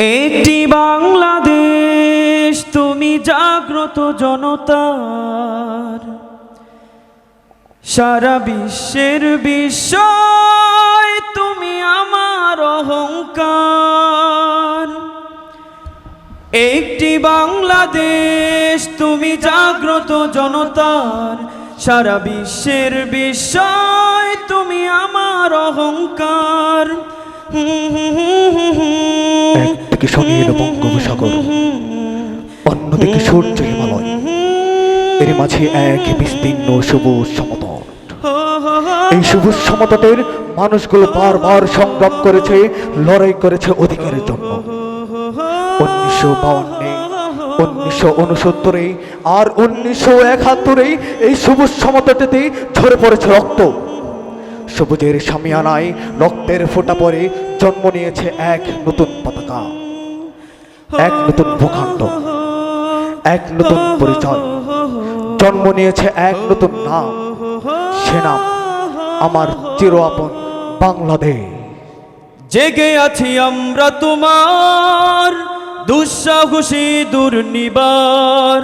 একটি বাংলাদেশ, তুমি জাগ্রত জনতার। সারা বিশ্বের বিস্ময়, তুমি আমার অহংকার। একটি বাংলাদেশ, তুমি জাগ্রত জনতার। সারা বিশ্বের বিস্ময়, তুমি আমার অহংকার। একদিকে শনির বঙ্গোপসাগর, অন্যদিকে সূর্য হিমালয়। এর মাঝে এক বিস্তীর্ণ সবুজ সমতল এই সবুজ সমতটের মানুষগুলো বারবার সংগ্রাম করেছে, লড়াই করেছে অধিকারের জন্য। উনিশশো বাউন্নে, উনিশশো উনসত্তরে আর উনিশশো একাত্তরে এই সবুজ সমতটেতে ঝরে পড়েছে রক্ত। সবুজের সামিয়ানায় রক্তের ফোঁটা পরে জন্ম নিয়েছে এক নতুন পতাকা। এক নতুন ভূখণ্ড, এক নতুন পরিচয়। জন্ম নিয়েছে এক নতুন নাম। সে নাম আমার চির আপন বাংলাদেশ। জেগে আছি আমরা তোমার দুঃসাহসী দুর্নিবার।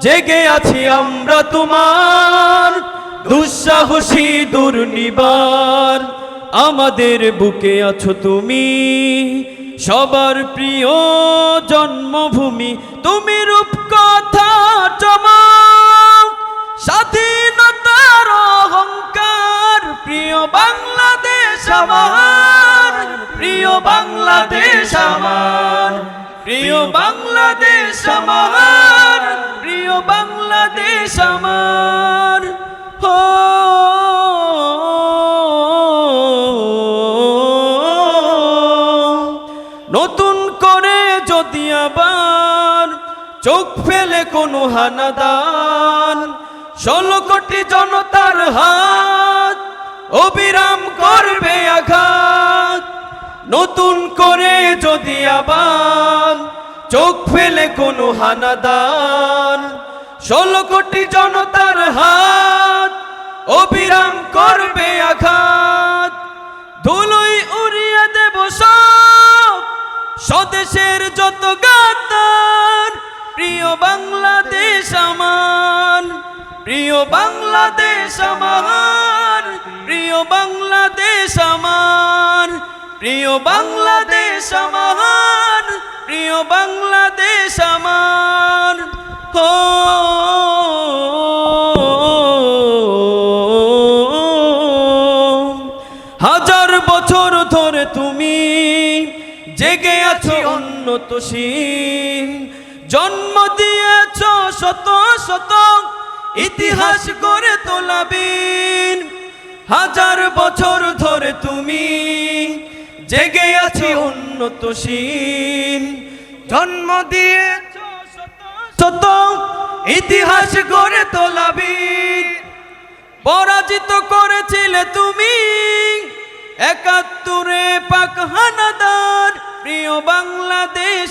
জেগে আছি আমরা তোমার দুঃসাহসী দুর্নিবার। আমাদের বুকে আছো তুমি। সবার প্রিয় জন্মভূমি, তুমি রূপ কথা চমক স্বাধীনতার অহংকার, প্রিয় বাংলাদেশ আমার, প্রিয় বাংলাদেশ আমার। প্রিয় বাংলাদেশ আমার, প্রিয় বাংলাদেশ আমার। নতুন করে যদি আবার চোখ ফেলে কোনো হানাদান, ষোলো কোটি জনতার হাত অবিরাম করবে আঘাত। নতুন করে যদি আবার চোখ ফেলে কোনো হানাদান, ষোলো কোটি জনতার স্বদেশের যত গাদ্দার প্রিয় বাংলাদেশ আমার, প্রিয় বাংলাদেশ আমার, প্রিয় বাংলাদেশ আমার, প্রিয় বাংলাদেশ আমার, প্রিয় বাংলাদেশ আমার। ও হাজার বছর ধরে তুমি জেগে আছো উন্নতশীল জন্ম দিয়েছ শত শত ইতিহাস গড়ে তোলাবিন হাজার বছর ধরে তুমি জেগে আছো উন্নতশীল জন্ম দিয়েছ শত ইতিহাস গড়ে তোলাবিন পরাজিত করেছিলে তুমি। একাত্তরে পাক